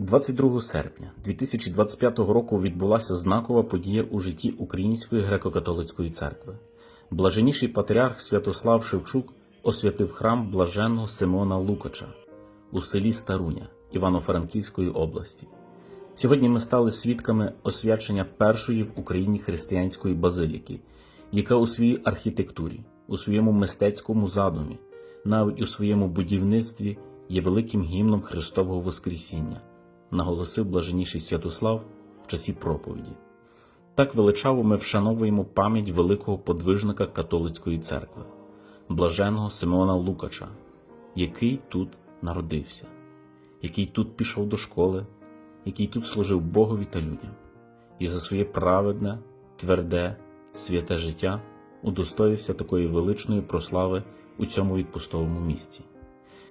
22 серпня 2025 року відбулася знакова подія у житті Української греко-католицької церкви. Блаженніший патріарх Святослав Шевчук освятив храм блаженного Симона Лукача у селі Старуня Івано-Франківської області. Сьогодні ми стали свідками освячення першої в Україні християнської базиліки, яка у своїй архітектурі, у своєму мистецькому задумі, навіть у своєму будівництві є великим гімном Христового Воскресіння, наголосив блаженніший Святослав в часі проповіді. Так величаво ми вшановуємо пам'ять великого подвижника католицької церкви, блаженого Симеона Лукача, який тут народився, який тут пішов до школи, який тут служив Богові та людям, і за своє праведне, тверде, святе життя удостоївся такої величної прослави у цьому відпустовому місті.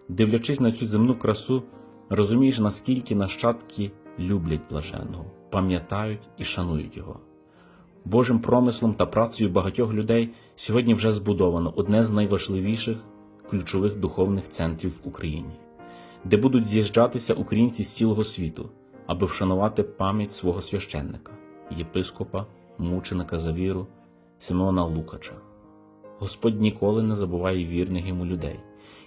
Дивлячись на цю земну красу, розумієш, наскільки нащадки люблять блаженного, пам'ятають і шанують його. Божим промислом та працею багатьох людей сьогодні вже збудовано одне з найважливіших ключових духовних центрів в Україні, де будуть з'їжджатися українці з цілого світу, аби вшанувати пам'ять свого священника, єпископа, мученика за віру Симеона Лукача. Господь ніколи не забуває вірних йому людей,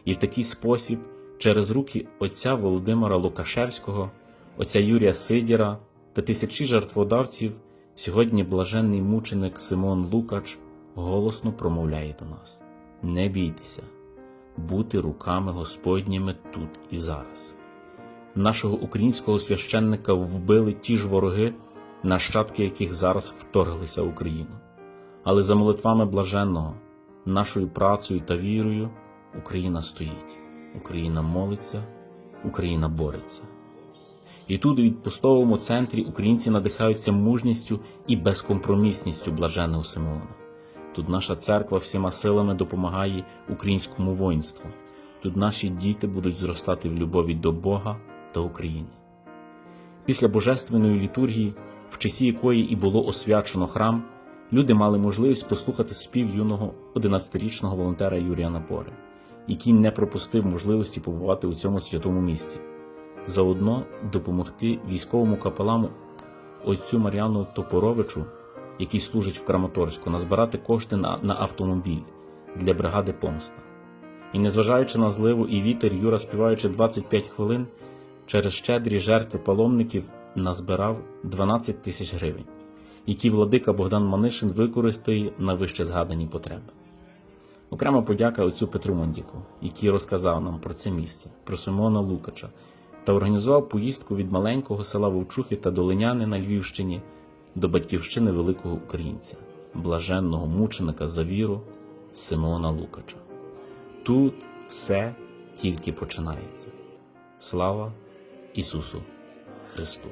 і в такий спосіб, через руки отця Володимира Лукашевського, отця Юрія Сидіра та тисячі жертводавців, сьогодні блаженний мученик Симон Лукач голосно промовляє до нас: Не бійтеся, бути руками Господніми тут і зараз. Нашого українського священника вбили ті ж вороги, нащадки яких зараз вторглися в Україну. Але за молитвами блаженного, нашою працею та вірою Україна стоїть, Україна молиться, Україна бореться. І тут, у відпустовому центрі, українці надихаються мужністю і безкомпромісністю блаженого Симеона. Тут наша церква всіма силами допомагає українському воїнству. Тут наші діти будуть зростати в любові до Бога та України. Після божественної літургії, в часі якої і було освячено храм, люди мали можливість послухати спів юного 11-річного волонтера Юрія Напори, який не пропустив можливості побувати у цьому святому місці, заодно допомогти військовому капелану отцю Мар'яну Топоровичу, який служить в Краматорську, назбирати кошти на, на автомобіль для бригади помста. І незважаючи на зливу і вітер, Юра, співаючи 25 хвилин, через щедрі жертви паломників назбирав 12 тисяч гривень, які владика Богдан Манишин використає на вище згадані потреби. Окрема подяка отцю Петру Мондзіку, який розказав нам про це місце, про Симона Лукача та організував поїздку від маленького села Вовчухи та Долиняни на Львівщині до батьківщини великого українця, блаженного мученика за віру Симеона Лукача. Тут все тільки починається. Слава Ісусу Христу!